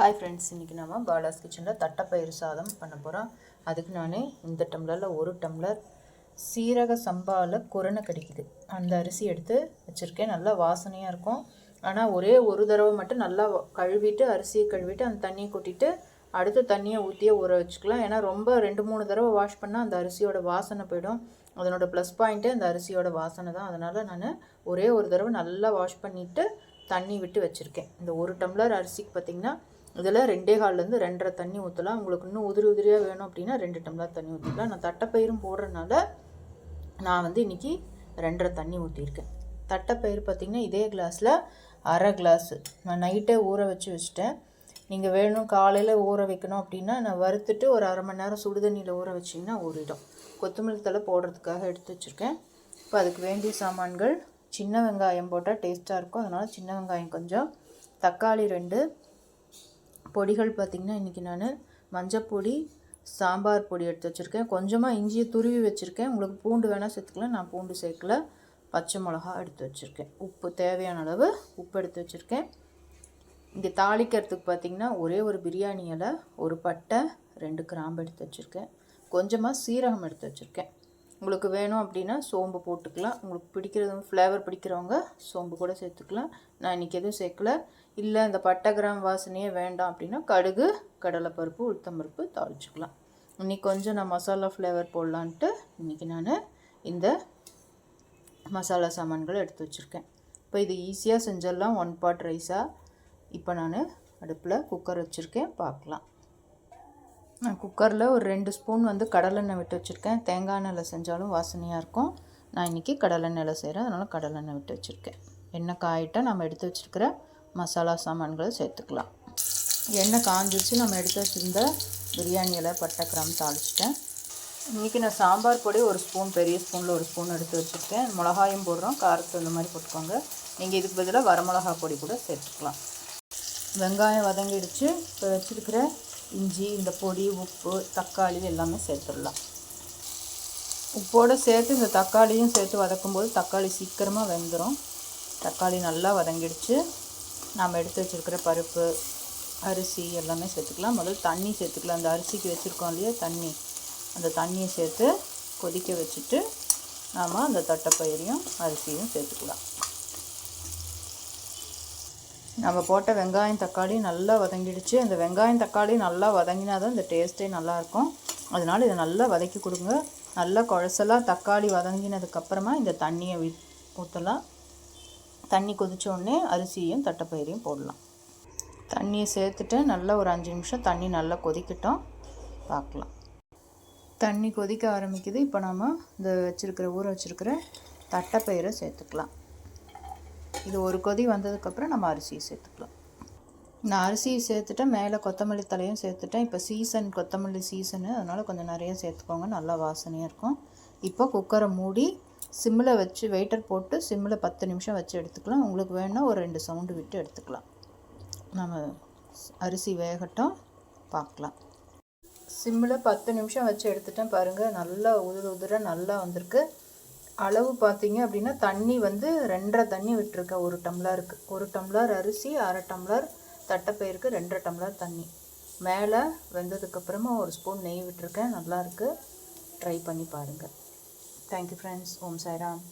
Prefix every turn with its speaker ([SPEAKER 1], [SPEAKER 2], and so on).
[SPEAKER 1] Hi friends இன்றைக்கி நம்ம பாலாஸ் கிச்சனில் தட்டைப்பயிறு சாதம் பண்ண போகிறோம் அதுக்கு நான் இந்த டம்ளரில் ஒரு டம்ளர் சீரக சம்பாவில் குரணை கிடைக்குது. அந்த அரிசி எடுத்து வச்சுருக்கேன். நல்லா வாசனையாக இருக்கும். ஆனால் ஒரே ஒரு தடவை மட்டும் நல்லா கழுவிட்டு அரிசியை கழுவிட்டு அந்த தண்ணியை கொட்டிட்டு அடுத்து தண்ணியை ஊற்றியே ஊற வச்சுக்கலாம். ஏன்னா ரொம்ப ரெண்டு மூணு தடவை வாஷ் பண்ணால் அந்த அரிசியோட வாசனை போயிடும். அதனோட ப்ளஸ் பாயிண்ட்டே அந்த அரிசியோட வாசனை தான். அதனால் நான் ஒரே ஒரு தடவை நல்லா வாஷ் பண்ணிவிட்டு தண்ணி விட்டு வச்சுருக்கேன். இந்த ஒரு டம்ளர் அரிசிக்கு பார்த்திங்கன்னா இதில் ரெண்டே கால்லேருந்து ரெண்டரை தண்ணி ஊற்றலாம். உங்களுக்கு இன்னும் உதிரி உதிரியாக வேணும் அப்படின்னா ரெண்டு டம்ளர் தண்ணி ஊற்றிக்கலாம். நான் தட்டைப்பயிரும் போடுறதுனால நான் வந்து இன்றைக்கி ரெண்டரை தண்ணி ஊற்றிருக்கேன் தட்டைப்பயிறு பார்த்திங்கன்னா இதே கிளாஸில் அரை கிளாஸு நான் நைட்டே ஊற வச்சு வச்சுட்டேன். நீங்கள் வேணும் காலையில் ஊற வைக்கணும் அப்படின்னா நான் வறுத்துட்டு ஒரு அரை மணி நேரம் சுடுதண்ணியில் ஊற வச்சிங்கன்னா ஊறிடும். கொத்தமல்லி தழை போடுறதுக்காக எடுத்து வச்சுருக்கேன். இப்போ அதுக்கு வேண்டிய சாமான்கள் சின்ன வெங்காயம் போட்டால் டேஸ்ட்டாக இருக்கும். அதனால் சின்ன வெங்காயம் கொஞ்சம் தக்காளி ரெண்டு பொடிகள் பார்த்திங்கன்னா இன்றைக்கி நான் மஞ்சப்பொடி சாம்பார் பொடி எடுத்து வச்சுருக்கேன். கொஞ்சமாக இஞ்சியை துருவி வச்சுருக்கேன். உங்களுக்கு பூண்டு வேணால் சேர்த்துக்கலாம். நான் பூண்டு சேர்க்கல. பச்சை மிளகா எடுத்து வச்சுருக்கேன். உப்பு தேவையான அளவு உப்பு எடுத்து வச்சுருக்கேன். இங்கே தாளிக்கிறதுக்கு பார்த்திங்கன்னா ஒரே ஒரு பிரியாணி இலை ஒரு பட்டை ரெண்டு கிராம்பு எடுத்து வச்சுருக்கேன். கொஞ்சமாக சீரகம் எடுத்து வச்சுருக்கேன். உங்களுக்கு வேணும் அப்படின்னா சோம்பு போட்டுக்கலாம். உங்களுக்கு பிடிக்கிறது ஃப்ளேவர் பிடிக்கிறவங்க சோம்பு கூட சேர்த்துக்கலாம். நான் இன்றைக்கி எதுவும் சேர்க்கல. இல்லை இந்த பட்டை கிராம் வாசனையே வேண்டாம் அப்படின்னா கடுகு கடலைப்பருப்பு உளுத்தம்பருப்பு தாளிச்சுக்கலாம். இன்றைக்கி கொஞ்சம் நான் மசாலா ஃப்ளேவர் போடலான்ட்டு இன்றைக்கி நான் இந்த மசாலா சாமான்களை எடுத்து வச்சுருக்கேன். இப்போ இது ஈஸியாக செஞ்சிடலாம். ஒன் பாட் ரைஸாக இப்போ நான் அடுப்பில் குக்கர் வச்சுருக்கேன். பார்க்கலாம். நான் குக்கரில் ஒரு ரெண்டு ஸ்பூன் வந்து கடலெண்ணெய் விட்டு வச்சுருக்கேன். தேங்காய் எண்ணெயில் செஞ்சாலும் வாசனையாக இருக்கும். நான் இன்றைக்கி கடலெண்ணெயில் செய்கிறேன். அதனால் கடலெண்ணெய் விட்டு வச்சுருக்கேன். எண்ணெய் காயிட்டால் நம்ம எடுத்து வச்சுருக்கிற மசாலா சாமான்களை சேர்த்துக்கலாம். எண்ணெய் காஞ்சிச்சு நம்ம எடுத்து வச்சுருந்த பிரியாணி இலை பட்டை கிராம் தாளிச்சிட்டேன். இன்றைக்கி நான் சாம்பார் பொடி ஒரு ஸ்பூன் பெரிய ஸ்பூனில் ஒரு ஸ்பூன் எடுத்து வச்சுருக்கேன். மிளகாயும் போடுறோம். காரத்து அந்த மாதிரி போட்டுக்கோங்க. நீங்கள் இதுக்கு பதிலாக வரமிளகா பொடி கூட சேர்த்துக்கலாம். வெங்காயம் வதங்கிடுச்சு. இப்போ வச்சுருக்கிற இஞ்சி இந்த பொடி உப்பு தக்காளி எல்லாமே சேர்த்துடலாம். உப்போடு சேர்த்து இந்த தக்காளியும் சேர்த்து வதக்கும்போது தக்காளி சீக்கிரமாக வெந்துடும் தக்காளி நல்லா வதங்கிடுச்சு. நாம் எடுத்து வச்சுருக்கிற பருப்பு அரிசி எல்லாமே சேர்த்துக்கலாம். முதல்ல தண்ணி சேர்த்துக்கலாம். அந்த அரிசிக்கு வச்சுருக்கோம் இல்லையா தண்ணி. அந்த தண்ணியை சேர்த்து கொதிக்க வச்சுட்டு நாம் அந்த தட்டைப்பயிரையும் அரிசியும் சேர்த்துக்கலாம். நம்ம போட்ட வெங்காயம் தக்காளி நல்லா வதங்கிடுச்சு. அந்த வெங்காயம் தக்காளி நல்லா வதங்கினா தான் இந்த டேஸ்ட்டே நல்லாயிருக்கும். அதனால் இதை நல்லா வதக்கி கொடுங்க. நல்லா குழசலாக தக்காளி வதங்கினதுக்கப்புறமா இந்த தண்ணியை ஊற்றலாம் தண்ணி கொதிச்ச அரிசியும் தட்டைப்பயிரையும் போடலாம். தண்ணியை சேர்த்துட்டு நல்லா ஒரு அஞ்சு நிமிஷம் தண்ணி நல்லா கொதிக்கட்டும். பார்க்கலாம். தண்ணி கொதிக்க ஆரம்பிக்குது. இப்போ நம்ம இந்த வச்சுருக்கிற ஊற வச்சுருக்கிற தட்டைப்பயிரை சேர்த்துக்கலாம். இது ஒரு கொதி வந்ததுக்கப்புறம் நம்ம அரிசியை சேர்த்துக்கலாம். நான் அரிசியை சேர்த்துட்டேன். மேலே கொத்தமல்லி தலையும் சேர்த்துட்டேன். இப்போ சீசன் கொத்தமல்லி சீசனு அதனால் கொஞ்சம் நிறைய சேர்த்துக்கோங்க. நல்லா வாசனையாக இருக்கும். இப்போ குக்கரை மூடி சிம்மில் வச்சு வெயிட்டர் போட்டு சிம்மில் பத்து நிமிஷம் வச்சு எடுத்துக்கலாம். உங்களுக்கு வேணால் ஒரு ரெண்டு சவுண்டு விட்டு எடுத்துக்கலாம். நம்ம அரிசி வேகட்டும். பார்க்கலாம். சிம்மில் பத்து நிமிஷம் வச்சு எடுத்துட்டேன் பாருங்கள் நல்லா உதிர உதிர நல்லா வந்திருக்கு. அளவு பார்த்தீங்க அப்படின்னா தண்ணி வந்து ரெண்டரை தண்ணி விட்டுருக்கேன் ஒரு டம்ளருக்கு. ஒரு டம்ளர் அரிசி அரை டம்ளர் தட்டைப்பயிருக்கு ரெண்டரை டம்ளர் தண்ணி. மேலே வெந்ததுக்கப்புறமா ஒரு ஸ்பூன் நெய் விட்டுருக்கேன். நல்லாயிருக்கு ட்ரை பண்ணி பாருங்கள் தேங்க்யூ ஃப்ரெண்ட்ஸ் ஓம் சாய்ராம்.